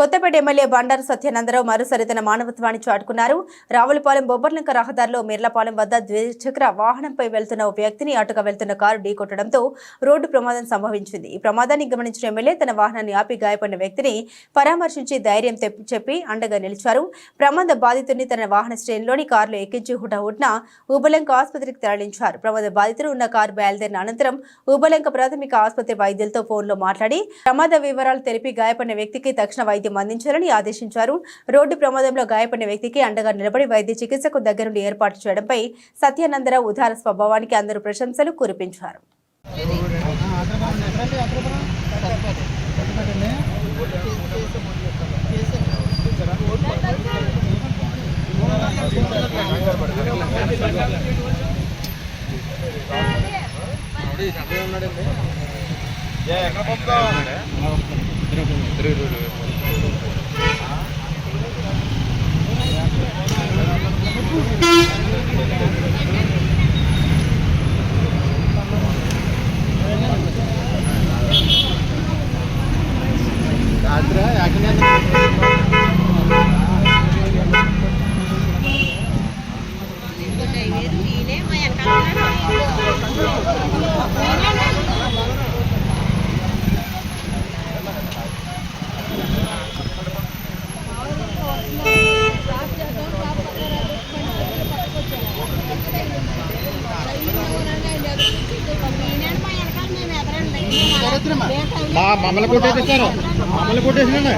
Kothapeta MLA Bandaru Satyananda Rao మరోసారి తన మానవత్వాన్ని చాటుకున్నారు. రావులపాలెం బొబ్బర్లంక రహదారిలో మిర్లపాలెం వద్ద ద్విచక్ర వాహనంపై వెళ్తున్న ఓ వ్యక్తిని అటుగా వెళ్తున్న కారు ఢీకొట్టడంతో రోడ్డు ప్రమాదం సంభవించింది. ఈ ప్రమాదాన్ని గమనించిన ఎమ్మెల్యే తన వాహనాన్ని ఆపి గాయపడిన వ్యక్తిని పరామర్శించి ధైర్యం తెప్పి- చెప్పి అండగా నిలిచారు. ప్రమాద బాధితుడిని తన వాహన శ్రేణిలోని కారులో ఎక్కించి హుటాహుట్న ఉబలంక ఆసుపత్రికి తరలించారు. ప్రమాద బాధితుడు ఉన్న కారు బయలుదేరిన అనంతరం ఉబలంక ప్రాథమిక ఆసుపత్రి వైద్యులతో ఫోన్లో మాట్లాడి ప్రమాద వివరాలు తెలిపి గాయపడిన వ్యక్తికి తక్షణ వైద్యం అందించాలని ఆదేశించారు. రోడ్డు ప్రమాదంలో గాయపడిన వ్యక్తికి అండగా నిలబడి వైద్య చికిత్సకు దగ్గరుండి ఏర్పాటు చేయడంపై సత్యానందరావు ఉదార స్వభావానికి అందరూ ప్రశంసలు కురిపించారు. మా మమ్మల్ని కొట్టేసారు మమ్మల్ని కొట్టేసినా